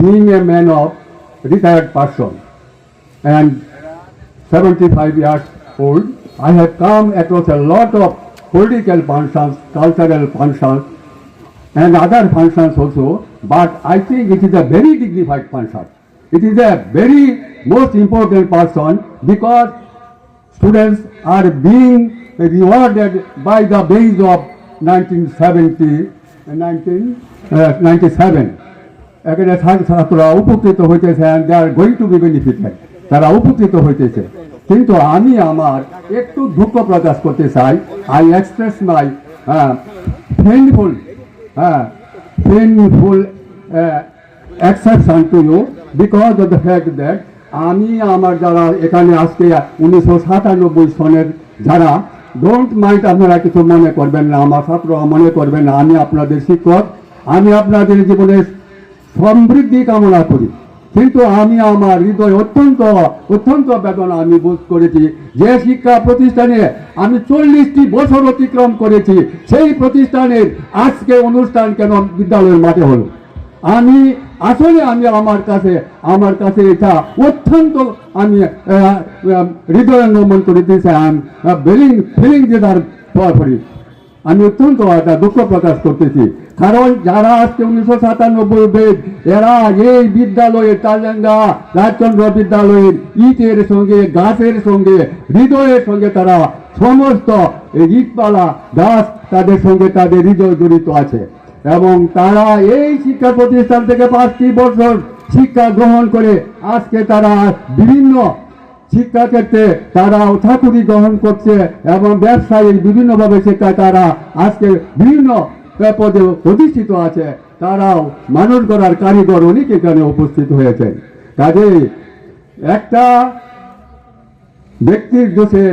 being a man of retired person and 75 years old, I have come across a lot of political functions, cultural functions, and other functions also, but I think it is a very dignified function. It is a very most important person because students are being rewarded by the base of 1970, 1997. এখানে ছাত্র- ছাত্ররা উপকৃত হইতেছে and they are going to be benefited তারা উপকৃত হইতেছে। কিন্তু আমি আমার একটু দুঃখ প্রকাশ করতে চাই। আই এক্সপ্রেস মাই পেইনফুল হ্যাঁ painful exception to you because of the fact that আমি আমার যারা এখানে আজকে উনিশশো সাতানব্বই সনের যারা ডোন্ট মাইন্ড আপনারা কিছু মনে করবেন না, আমার ছাত্র মনে করবেন না, আমি আপনাদের শিক্ষক। আমি আপনাদের জীবনের সমৃদ্ধি কামনা করি। কিন্তু আমি আমার হৃদয় অত্যন্ত অত্যন্ত বেদনা আমি বোধ করেছি। যে শিক্ষা প্রতিষ্ঠানে আমি চল্লিশটি বছর অতিক্রম করেছি, সেই প্রতিষ্ঠানের আজকে অনুষ্ঠান কেন বিদ্যালয়ের মাঠে হলো? আমি, আসলে আমি আমার কাছে আমার কাছে এটা অত্যন্ত আমি হৃদয়ঙ্গমন করে দিয়েছি আই এম ফিলিং যে তার ফরি আমি অত্যন্ত দুঃখ প্রকাশ করতেছি। কারণ যারা আজকে উনিশশো সাতানব্বই বেদ, এরা এই বিদ্যালয়ের তালেঙ্গা রাজচন্দ্র বিদ্যালয়ের ইটের সঙ্গে, গাছের সঙ্গে, হৃদয়ের সঙ্গে তারা সমস্ত ইটপালা গাছ তাদের সঙ্গে তাদের হৃদয় জড়িত আছে। এবং তারা এই শিক্ষা প্রতিষ্ঠান থেকে পাঁচটি বছর শিক্ষা গ্রহণ করে আজকে তারা বিভিন্ন শিক্ষাক্ষেত্রে তারা ঠাকুরি গ্রহণ করছে এবং ব্যবসায়ী বিভিন্নভাবে শিক্ষা তারা আজকে বিভিন্ন পদে প্রতিষ্ঠিত আছে। তারাও মানুষ গড়ার কারিগর অনেক এখানে উপস্থিত হয়েছেন কাজে একটা ব্যক্তির দোষে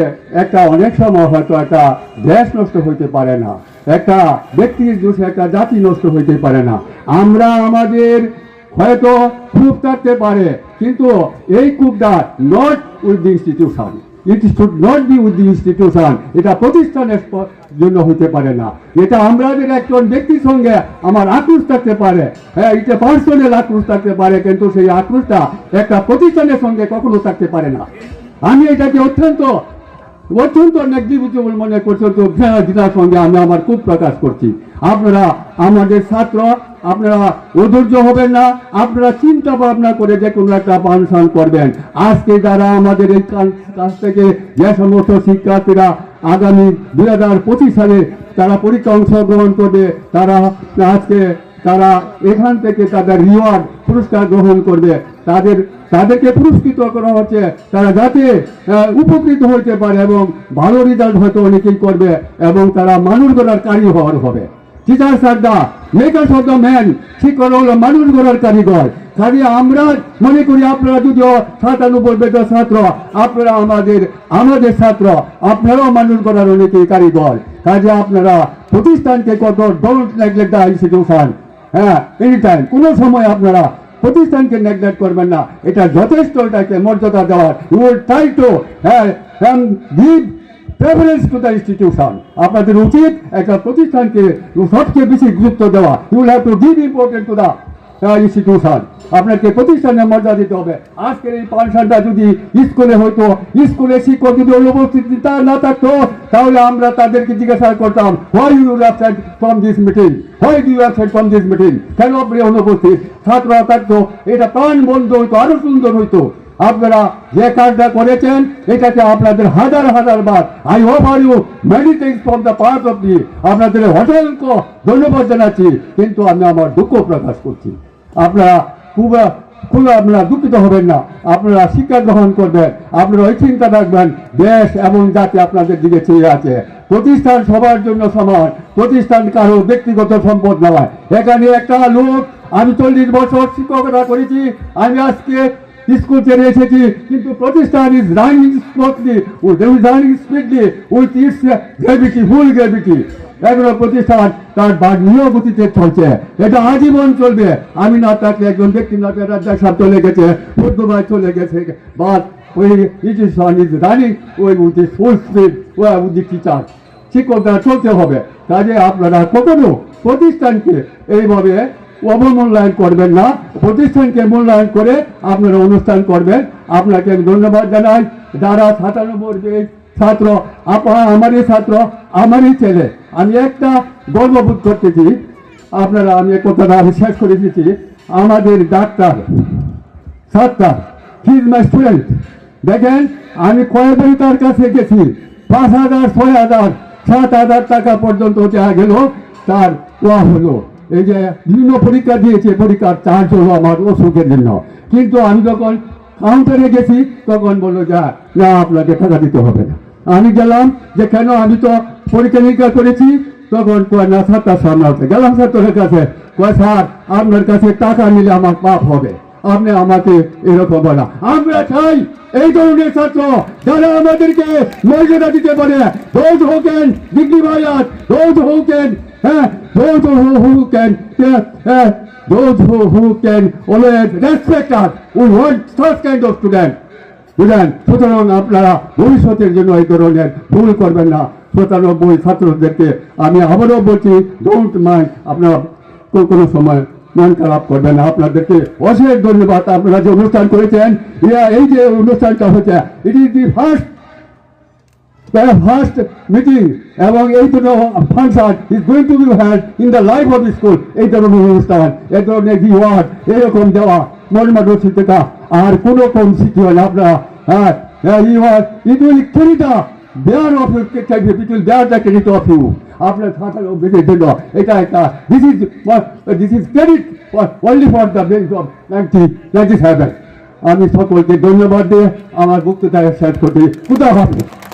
একটা অনেক সময় হয়তো একটা দেশ নষ্ট হইতে পারে না। একটা ব্যক্তির দোষে একটা জাতি নষ্ট হইতে পারে না। আমরা আমাদের হয়তো খুব থাকতে পারে, কিন্তু এই কূপটা not with the institution it should not be with the institution এটা প্রতিষ্ঠানের জন্য হতে পারে না। এটা আমরা আমাদের একজন ব্যক্তির সঙ্গে আমার আক্রোশ থাকতে পারে। হ্যাঁ এটা পার্সোনাল আক্রোশ থাকতে পারে, কিন্তু সেই আক্রোশটা একটা প্রতিষ্ঠানের সঙ্গে কখনো থাকতে পারে না। আমি এটাকে অত্যন্ত অত্যন্ত নেগলিজিবল মনে করছি তো জেলার সঙ্গে আমি আমার খুব প্রকাশ করছি। আপনারা, আমাদের ছাত্র, আপনারা অধৈর্য হবেন না, আপনারা চিন্তা ভাবনা করে যে কোনো একটা ফাংশন করবেন। আজকে যারা আমাদের এই কাছ থেকে যে সমস্ত শিক্ষার্থীরা আগামী দুই হাজার পঁচিশ সালে তারা পরীক্ষা অংশগ্রহণ করবে, তারা আজকে তারা এখান থেকে তাদের রিওয়ার্ড পুরস্কার গ্রহণ করবে। তাদের, তাদেরকে পুরস্কৃত করা হচ্ছে। তারা যাতে উপকৃত হতে পারে এবং ভালো রেজাল্ট হয়তো অনেকেই করবে এবং তারা মানুষ গড়ার কারিগর হবে। Teachers are the makers of the man শিক্ষক হলো মানুষ গড়ার কারিগর। খালি আমরা মনে করি আপনারা যদিও সাতানব্বই বেতন ছাত্র, আপনারা আমাদের আমাদের ছাত্র, আপনারাও মানুষ গড়ার অনেকেই কারিগর। কাজে আপনারা প্রতিষ্ঠানকে কত ডোন্ট নেগলেক্ট দ্য ইনস্টিটিউশন হ্যাঁ এনি টাইম কোনো সময় আপনারা প্রতিষ্ঠানকে নেগলেক্ট করবেন না। এটা যথেষ্ট, এটাকে মর্যাদা দেওয়ার ইউ উইল ট্রাই টু হ্যাঁ give preference to the institution আপনাদের উচিত একটা প্রতিষ্ঠানকে সবচেয়ে বেশি গুরুত্ব দেওয়া। You have to give important to the institution আপনাকে মর্যাদা দিতে হবে। আজকের এই পানশানটা যদি স্কুলে হইতো, স্কুলে শিক্ষক যদি তা না থাকতো, তাহলে আমরা তাদেরকে জিজ্ঞাসা করতাম why you absent from this meeting why you absent from this meeting কেন আপনি অনুপস্থিত? ছাত্ররা থাকতো, এটা প্রাণ বন্ধ হইতো, আরও সুন্দর হইতো। আপনারা যে কাজটা করেছেন এটাকে আপনাদের হাজার হাজার বার I hope are you many things from the part of the আপনাদের অসংখ্য ধন্যবাদ জানাচ্ছি, কিন্তু আমি আমার দুঃখ প্রকাশ করছি। আপনারা খুব খুব আপনারা দুঃখিত হবেন না, আপনারা শিক্ষা গ্রহণ করবেন, আপনারা ওই চিন্তা রাখবেন, দেশ এবং জাতি আপনাদের দিকে চেয়ে আছে। প্রতিষ্ঠান সবার জন্য সমান, প্রতিষ্ঠান কারও ব্যক্তিগত সম্পদ নয়। এখানে একটা লোক, আমি চল্লিশ বছর শিক্ষকতা করেছি, আমি আজকে স্কুল ছেড়ে এসেছি, কিন্তু প্রতিষ্ঠান is running smoothly running speedily with its gravity full gravity এগুলো প্রতিষ্ঠান তার বাড়নীয় গতিতে চলছে। এটা আজীবন চলবে। আমি না থাকলে একজন ব্যক্তি না থাকলে রাজ্জাক সাহেব চলে গেছে বুদ্ধভাই চলে গেছে বাট ওই ইনস্টিটিউশন ইজ রানিং ওই with full speed with the teacher শিক্ষকরা চলতে হবে। কাজে আপনারা কখনো প্রতিষ্ঠানকে এইভাবে অবমূল্যায়ন করবেন না। প্রতিষ্ঠানকে মূল্যায়ন করে আপনারা অনুষ্ঠান করবেন। আপনাকে আমি ধন্যবাদ জানাই। যারা সাতানব্বই যে ছাত্র, আপা, আমারই ছাত্র, আমারই ছেলে, আমি একটা গর্ববোধ করতেছি। আপনারা, আমি কথাটা শেষ করে দিচ্ছি। আমাদের ডাক্তার সাতটা হিজ মাই স্টুডেন্ট দেখেন, আমি কয়েকবার তার কাছে গেছি? পাঁচ হাজার, ছয় হাজার, সাত হাজার টাকা পর্যন্ত যা গেল, তার ওয়া হলো। এই যে বিভিন্ন পরীক্ষা দিয়েছে, পরীক্ষার চার্জ হলো আমার অসুখের জন্য। কিন্তু আমি যখন কাউন্টারে গেছি, তখন বলল, যা না আপনাকে টাকা দিতে হবে না। আমি গেলাম, যে কেন আমি তো পরীক্ষা নিরীক্ষা করেছি, তখন কয়, না স্যার তার সামনে গেলাম স্যার তোর কাছে। কয়, স্যার, আপনার কাছে টাকা নিলে আমার পাপ হবে। আপনি আমাকে এরকম বলা। আমরা চাই, এই ধরনের ছাত্র যারা আমাদেরকে মর্যাদা দিতে পারে। রোজ who can dignify রোজ হ্যাঁ those who, who can those who, who can always respect us we want such kind of student. বুঝলেন? সুতরাং আপনারা ভবিষ্যতের জন্য এই ধরনের ভুল করবেন না। শতানব্বই ছাত্রদেরকে আমি আবারও বলছি ডোন্ট মাইন্ড আপনারা কোনো সময় মন খারাপ করবেন না। আপনাদেরকে অশেষ ধন্যবাদ। আপনারা যে অনুষ্ঠান করেছেন এই যে অনুষ্ঠানটা হচ্ছে it is the first first meeting এবং এই দুটো function is going to be had in the life of school এই ধরনের অনুষ্ঠান, এই ধরনের রিওয়ার্ড এরকম দেওয়া মর্মা রসিকা আর কোনো কম শিখি হয় আপনারা হ্যাঁ দেয়ার অফ ইউ আপনার এটা একটা this is this is credit only for the base of seven আমি সকলকে ধন্যবাদ দিয়ে আমার বক্তৃতা শেষ করতে হাফিজ